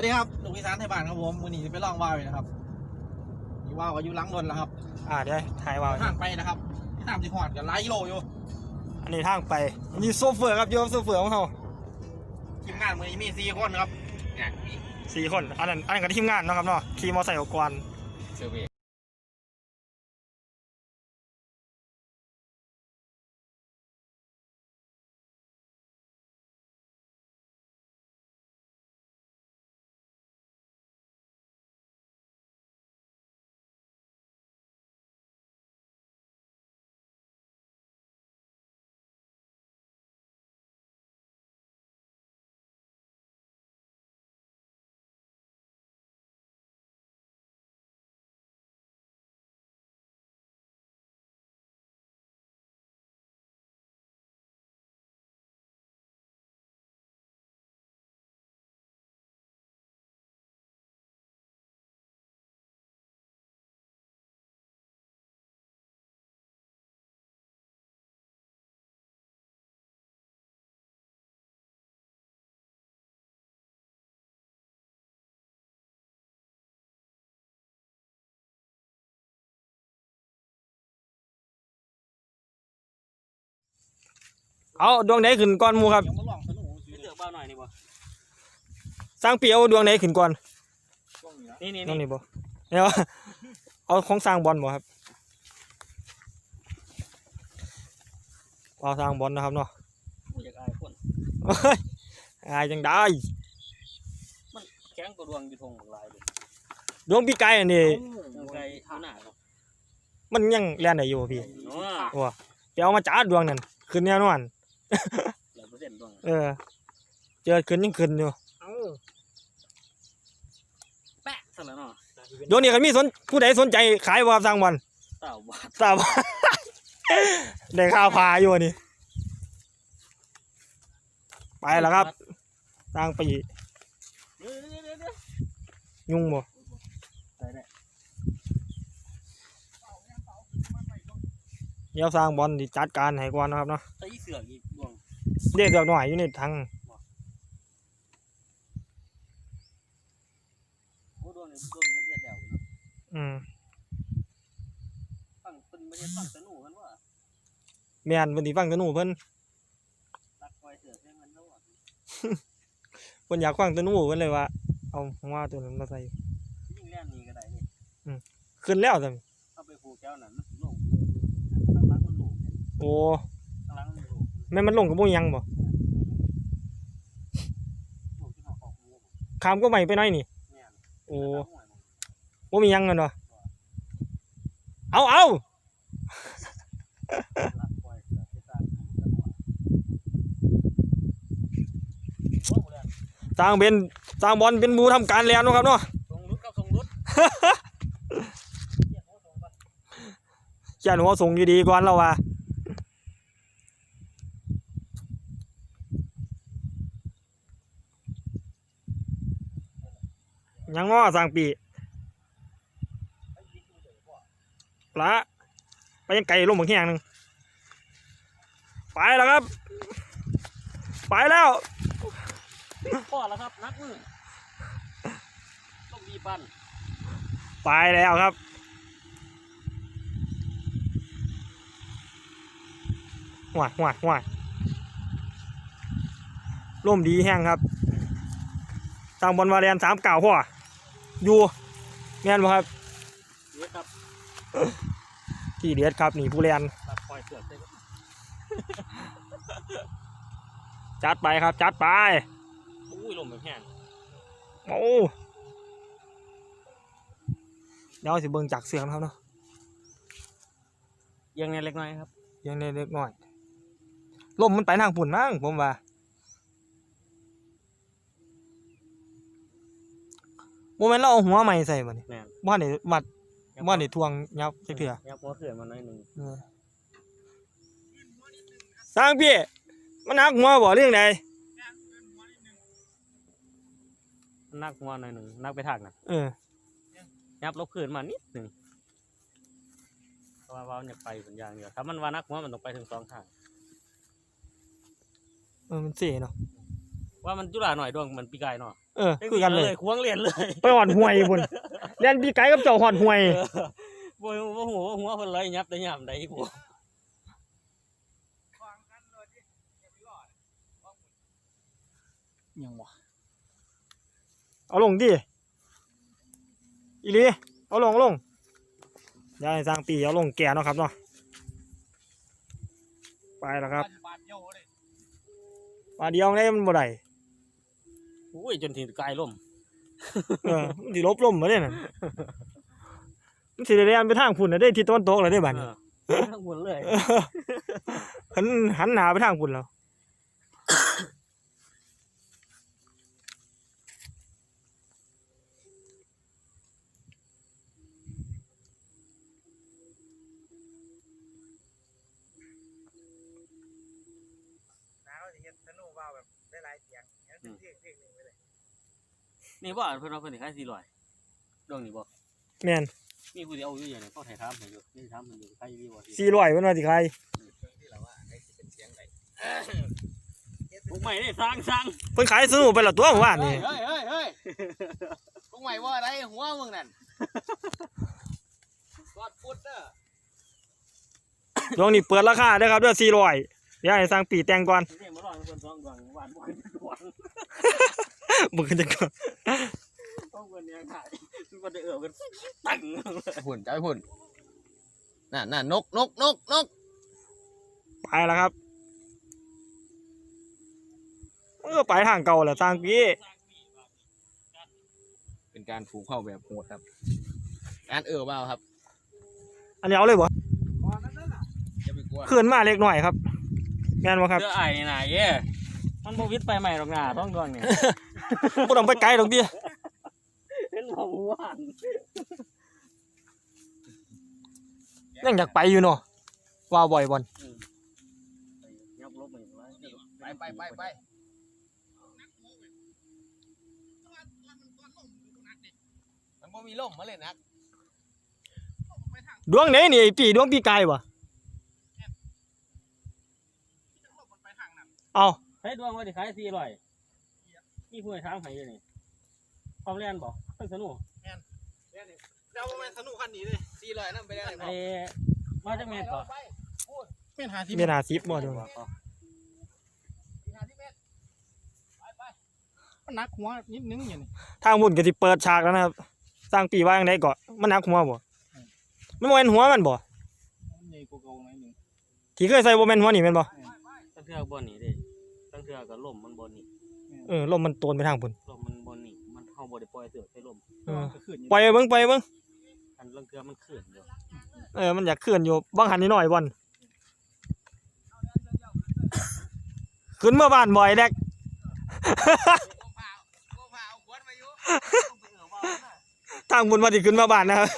วัสดีครับลูกอีสานไทยบ้านครับผมวันนี้จะไปลองว่าวอยู่นะครับนี่ว่าวก็อยู่หลังรถแล้วครับอ่าเดี๋ยวถ่ายว่าวทางไปนะครับน้ำที่หอดกันหลายกิโลอยู่อันนี้ทางไปอันนี้โซเฟอร์ครับโยมโซเฟอร์ของเขาทีมงานมือนี้มีสี่คนครับเนี่ยมีสี่คนอันนั้นอันนั้นก็ทีมงานเนาะครับเนาะขี่มอเตอร์ไซค์ออกกวน เซอร์เว เอาดวงไหนขึ้นก่อนหมูครับยังมาลองสนุกไม่เลือกเบ้าหน่อยนี่บ่สร้างเปียวดวงไหนขึ้นก่อนช่วงนี้นะนี่นี่ดวงนี่นี้บ่เดี๋ยวเอาของสร้างบอลบ่ครับเอาสร้างบอลนะครับเนาะกูอยากอายคนเฮ้ยอายจังได้แข้งตัวดวงอยู่ทงของลายเลยดวงพี่ไก่อันนี้ยังไกลข้างหน้าครับมันยังเล่นได้อยู่พี่ เนาะว้าไปเอามาจ้าดวงนั่นขึ้นแน่นอน ร้อยเปอร์เซ็นต์ดวงเออ เจอขึ้นยังขึ้นอยู่เอ้าแปะซะแล้วเนาะดวงนี้ก็มีสนผู้ใดสนใจขายบ่ครับสร้างบอลเต่าบาททราบได้ข้าวพาอยู่นี่ ไปแล้วครับสร้างปีเดี๋ยวเดี๋ยวเดี๋ยวเดี๋ยวยุ่งบ่ได้ได้เดี๋ยวสร้างบอลที่จัดการให้ก่อนนะครับเนาะ ตีเสือกอีกดวง เรียกเดือกหน่อยอยู่ในทังโอ้ดวงนี่ดวงมันเดียดเดี่ยวอยู่เนาะอืมฟังเป็นไม่ใช่ฟังสนุกกันว่าแม่นเพิ่นสิฟังแตะหนูเพิ่นรักไว้เสือกให้มันเท่าไหร่เพิ่นอยากฟังแตะหนูเพิ่นเลยว่า เอาหัวตัวนั้นมาใส่ยิ่งแล่นนี่ก็ได้นี่ขึ้นแล้วซั่นเอาไปผูกแก้วนั้นมันสิลงข้างหลังมันหลูกเนี่ยโอ้ แม่นมันลงก็บ่ยังบ่หลูกที่เขาออกมือขามก็ใหม่ไปหน่อยนี่เนี่ยโอ้โอ้บ่มีหยังกันเนาะเอาเอารักไว้เสือกให้สร้างกันว่าโอ้โหเนี่ยสร้างเป็นสร้างบอลเป็นหมูทำการแล้วเนาะครับเนาะทรงรุดกับทรงรุดเขียนหัวส่งดีๆก่อนแล้วว่า ยังง้อสร้างปีปลาไปยังไก่ลงบางแห่งหนึ่งไปแล้วครับ ไปแล้วพ่อแล้วครับนักมือต้องดีปั้นไปแล้วครับหวายหวายหวายร่มดีแห้งครับทางบอลวาเรียนสามเก่าพ่อ อยู่แม่นบ่ครับเดี๋ยวครับที่เดียดครับนี่ผู้เรียนตัดปล่อยเสือกเลยครับจัดไปครับ จัดไปอุ้ยลมแบบแห้งโอ้เดี๋ยวสิเบิ่งจากเสียงนะครับเนาะยังไงเล็กน้อยครับยังเล็กๆน้อยลมมันไปทางปุ่นมั้งผมว่า โมเมนต์เราเอาหัวใหม่ใส่บ่นี่แม่นบ้านนี่มัดบ้านนี่ทวงยับจักเถื่อยับหัวเขื่อนมาหน่อยหนึ่งเออสร้างพี่มันหักหัวบ่เรื่องใดนักหัวหน่อยหนึ่งนักไปทางน่ะเออยับลบเขื่อนมานิดหนึ่งเพราะว่าว่ามันอยากไปสัญญาณเดียวถ้ามันว่านักหัวมันต้องไปถึงสองทางเออมันเสียเนาะว่ามันจุฬาหน่อยดวงมันปีกายเนาะ เอเออคือกันเลย ควงเรียนเลยไปหอดห่วยพุ่นเรียนปีไก่กับเจ้าหอดห่วยเออบ่บ่หัวบ่หัวเพิ่นเลยยับได้ยามใดบ่ยังวะเอาลงดิอีหลีเอาลงเอาลงเดี๋ยวให้สร้างปีเอาลงแก่เนาะครับเนาะไปแล้วครับบาดเดียวเลยมาเดียวได้มันบ่ได้โอ้ยจนถึงกายล่มเออมันสิลบลมมาเด้นั่นมันสิได้เรียนไปทางพุ่นน่ะได้ทิศตะวันตกแล้วได้บัดนี้เออทั้งหมดเลยหันหันหน้าไปทางพุ่นแล้วน้าเขาจะเห็นธนูว่าวแบบได้หลายเสียงเห็นเป็นเพลงเพลงหนึ่งไปเลย นี่บ่เพิ่นว่าเพิ่นสิขาย400ดวงนี่บ่แม่นมีผู้ที่เอาอยู่อย่างนี้เขาถ่ายถามให้อยู่นี่ถามมันอยู่ขายดีบ่สิ400เพิ่นว่าสิขายที่เราว่าไอ้ที่เป็นเสียงไหนพวกใหม่ได้สร้างสร้างเพิ่นขายสนุกไปและตัวเมื่อวานเฮ้นี่ยเฮ้ยเฮ้ยเฮ้ยพวกใหม่ว่าอะไรหัวมึงนั่นกอดพุดเด้อช่วงนี้เปิดราคาเด้อครับเด้อ400เดี๋ยวให้สร้างปีแต่งก่อน นี่มาลองเพิ่นสองดวงหวานบ่ขึ้นดวง บ่ขึ้นจังก่อนต้องเพิ่นเนี่ยถ่ายมันบ่ได้เอื้อกันตั้งพุ่นจะไปพุ่นน่ะน่ะนกนกนกนกไปแล้วครับมันก็ไปทางเก่าแหละสร้างปีเป็นการผูกเข้าแบบโหดครับการเออเปล่าครับ อันนี้เอาเลยบ่จะไปกลัวขึ้นมาเล็กหน่อยครับแม่นบ่ครับเสื้อไอ้นี่น่ะเย้มันบ่วิทย์ไปใหม่หรอกนะต้องดวงเนี่ย บ่ต้องไปไกลดอกเบี้ยเห็นบ่หวานยังอยากไปอยู่เนาะว่าบ่อยบ่อนยับลบไปไว้ไปไปไปไปมันบ่มีลมมาเลยนะดวงไหนนี่ไอ้ปีดวงปีกายบ่เอาใช้ดวงว่าสิขาย400มีผู้ ให้ถามให้อยู่นี่ความเรียนบ่เพิ่นสนุกเราประมาณสนุกคันนี้เลยสี่ร้อยนั่นไปได้ไอ้มาจากเมตรก่อนเป็นหาที่เมียนาซิปบ่ดวงมันนักหัวนิดนึงอย่างนี้ทางบุญก็สิเปิดฉากแล้วนะครับสร้างปีว่าจังไดก่อนมันหนักหัวบ่มันบ่แม่นหัวมันบ่มันใหญ่กว่าเก่าหน่อยหนึงที่เคยใส่บ่แม่นหัวนี่แม่นบ่ตั้งเทื่อบ่หนีเด้ตั้งเทื่อก็ล่มมันบ่หนี เออลมมันโตนไปทางพุ่น ลมมันบ่หนีมันเฮาบ่ได้ปล่อยเสือกใส่ลมเออก็ขึ้นอยู่ปล่อยไปเบิ่งปล่อยไปเบิ่งอันลังเทื่อมันขึ้นอยู่เออมันอยากเคลื่อนอยู่บางหันนิดหน่อยบ่อนขึ้นเมื่อบ้านบ่อยแดกทางบุญมาสิขึ้นมาบ้านนะครับ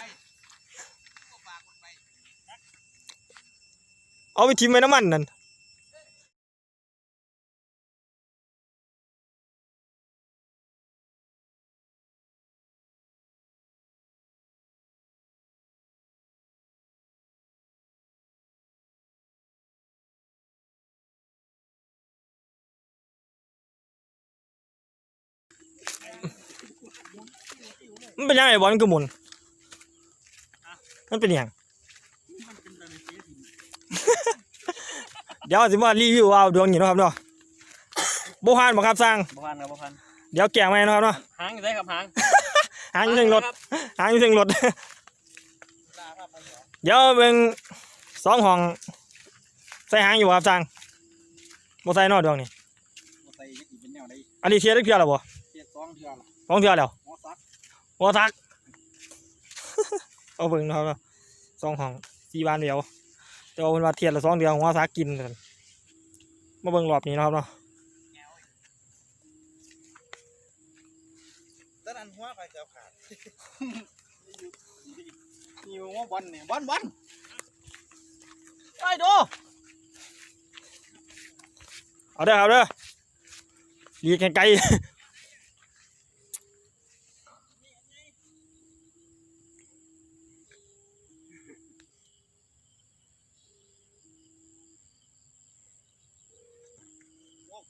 เอาไปทิ้งไว้น้ำมันนั่น เป็นยังไงบอลมันคือหมุนมันเป็นหยังเดี๋ยวสิมารีวิวเอาดวงนี้เนาะครับเนาะโบฮานบ่ครับสร้างบ่พันครับบ่พันเดี๋ยวแกะมาให้เนาะครับเนาะหางอยู่ได้ครับหางหางอยู่เทิงรถหางอยู่เทิงรถเดี๋ยวเบิ่งสองห้องใส่หางอยู่บ่ครับสร้างบ่ใส่เนาะดวงนี้ใส่อีกเป็นแนวใดอันนี้เทียร์ได้เพียร์แล้วบ่เทียบสองเทือละสองเทียร์แล้ว หัวซักหัวทัก เอาเบิ่งเนาะครับเนาะสองห้องสี่บ้านเดียวแต่ว่าเพิ่นว่าเทียร์ละสองเดียวหัวทักกินกันมาเบิ่งรอบนี้เนาะครับเนาะตอนนั้นหัวใครจะขาดนี่หัวบอลเนี่ยบอลบอลไปดูเอาเด้อครับเด้อหลีกไกล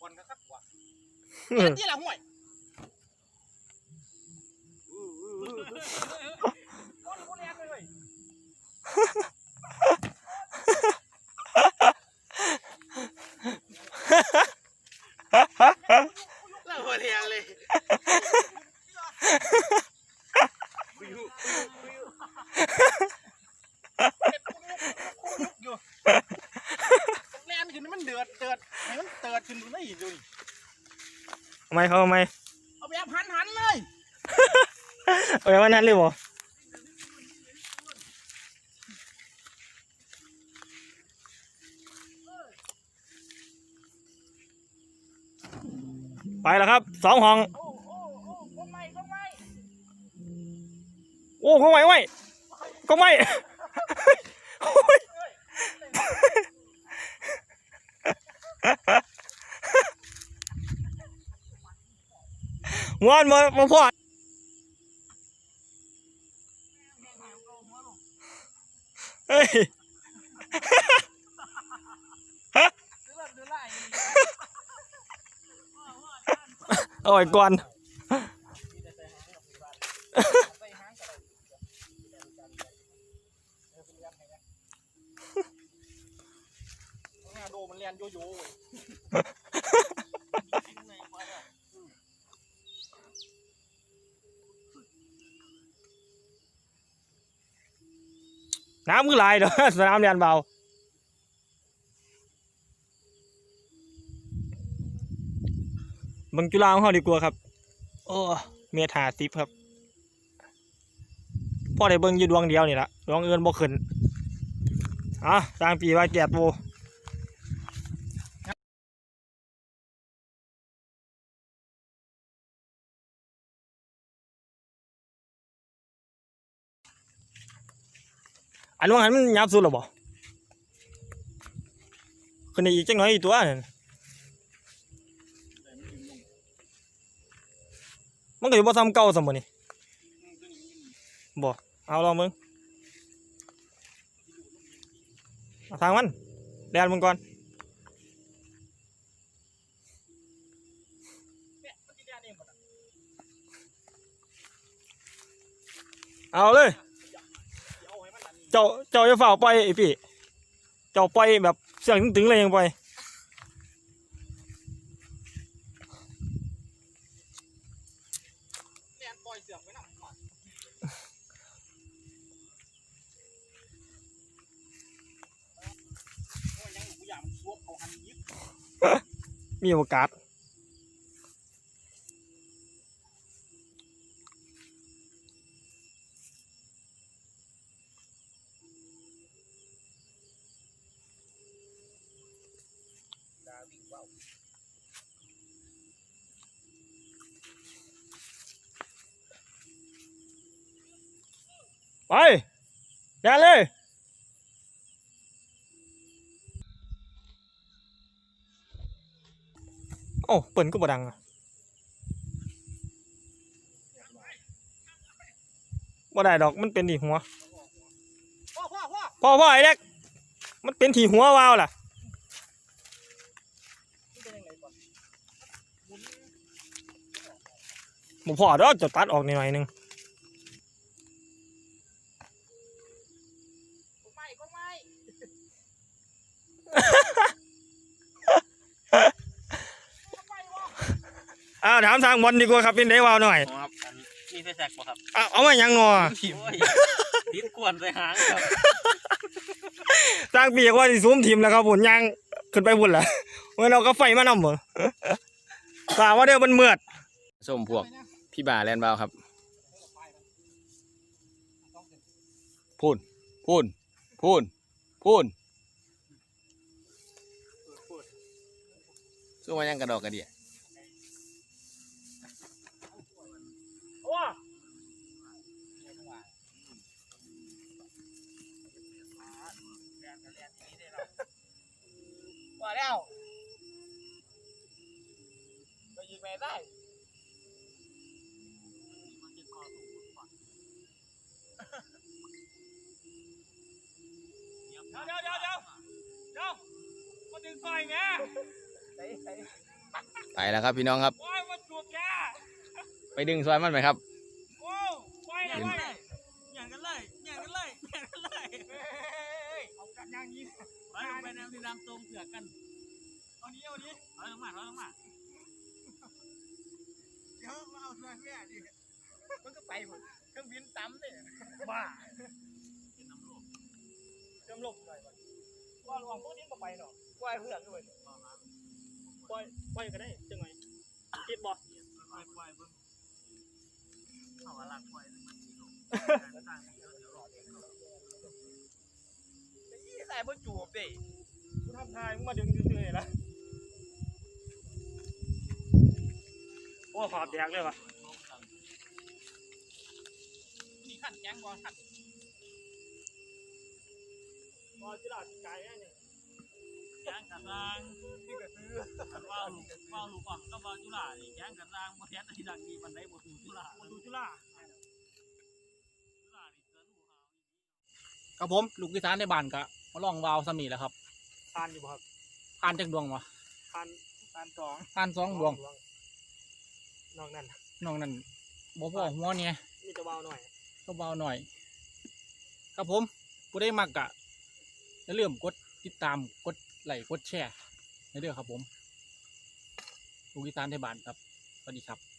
วบอลก็คักกว่าเออที่ละห่วย ขึ้นมาได้ดูดิทำไมเขาทำไมเอาแบบหันหันๆเลยเอาอย่างนั้นเลยบ่ไปแล้วครับสองห้อง โอ้โอ้โอ้ก็ไม่ก็ไม่โอ้ก็ไม่ไม่ก็ไม่ โอ้ย มวนมามาพอดเฮ้ยดูละดูไล่เอาไว้ก่อนใส่หางกันเลยโดมันเรียนโยโย่เว้ย น้ำคือหลายเด้อสนามเรียนเบาเบังจุฬาของเขาดีกว่าครับ โอ้เมทาซิปครับพ่อได้เบิ่งอยู่ดวงเดียวนี่ละดวงอื่นบ่ขึ้นอะสร้างปีว่าแกด อันว่าหันมันยับสุดหรอบ่ขึ้นอีกจังน้อยอีกตัวนั่นมันก็อยู่บ่ซ้ำเก่าซ้ำบ่นี่บ่เอาลองมึงทางมันแดนมึงก่อนเอาเลย เอาไว้มันอันนี้ เจ้าเจ้าจะฝ่าปล่อยไอ้พี่ เจ้าปล่อยแบบเสียงตึงๆเลยยังปล่อยเรียนปล่อยเสือกไว้หน่อยก่อนโอ้ยยังอยู่กูอยากมันชวบเขาหันยิบ มีโอกาส ดาวิ่งว่าว ไปแดนเลยโอ้เปิ่นก็บ่ดังอะบ่ได้ดอกมันเป็นที่หัวพ่อพ่อไอ้เด็กมันเป็นที่หัววาวล่ะมันเป็นยังไงก่อนหมุนบ่อดอกจะตัดออกหน่อยหนึง ก็ไม่ก็ไม่ อ้าวถามทางบอลดีกว่าครับเป็นได้วาวหน่อยครับอันมีไฟแสกบ่ครับเอาเอามาหยังหนอโอ้ยพิษกวนใส่หางครับสร้างปีกว่าสิซูมทีมแล้วครับผมยังขึ้นไปบุญละเมื่อเราก็ไฟมานำเหมือนกล่าวว่าเดี๋ยวมันเมือดส้มพวกพี่บ่าแลนด์บาวครับ พูน พูน พูน พูนสู้มายังกระดอกกระเดีย ไฟแม่ใส่ใส่ไปแล้วครับพี่น้องครับโอ้ยมาจูบแกไปดึงซอยมันไหมครับโอ้ไฟอะไรอย่างกันเลยอย่างกันเลยอย่างกันเลยเอากันอย่างนี้ไปลงไปน้ำที่น้ำตรงเผือกกันเอานี้เอานี้เอาลงมาเอาลงมาเดี๋ยวมาเอาเสื้อแม่ดิมันก็ไปหมดเครื่องบินตั้มเนี่ยบ้าเป็นน้ำลูกเครื่องลบหน่อยมันว่าระวังพวกนี้ก็ไปเนาะว่าเพื่อนด้วยโปล่อยปล่อยก็ได้จังไงคิดบ่ปล่อยปล่อยเบิ่งเขาว่าลักปล่อยมันสิลงต่างๆเดี๋ยวเดี๋ยวรอเองไอ้ยี่ใส่บ่จูบดิกูทำทายมึงมาดึงซื่อๆละโอ้ขอบแดกเลยวะนี่ขั้นแกงก่อนขั้นพอจิลาไก่เนี่ย แจ้งกันล่างนี่ก็ซื้อว่าลูกว่าลูกอ่อนก็ว่าจุฬานี่แจ้งกันล่างบ่แท้ที่ดังดีมันได้บ่ถูจุฬามาดูจุฬาจุฬานี่เกินหูหาวครับผมลูกอีสานในบ้านก็มาลองวาวสมีแหล้วครับทานอยู่บ่ครับผ่านจักดวงวะทานทานสองผ่านสองดวงนอกนั้นนองนั่นบ่พอหัวเนี่ย มีแตะวาวหน่อย ก็เบาหน่อย ครับผมผู้ได้มักกะอย่าลืมกดติดตามกด ไลค์กดแชร์ในเด้อครับผมลูกอีสานเทบ้านครับสวัสดีครับ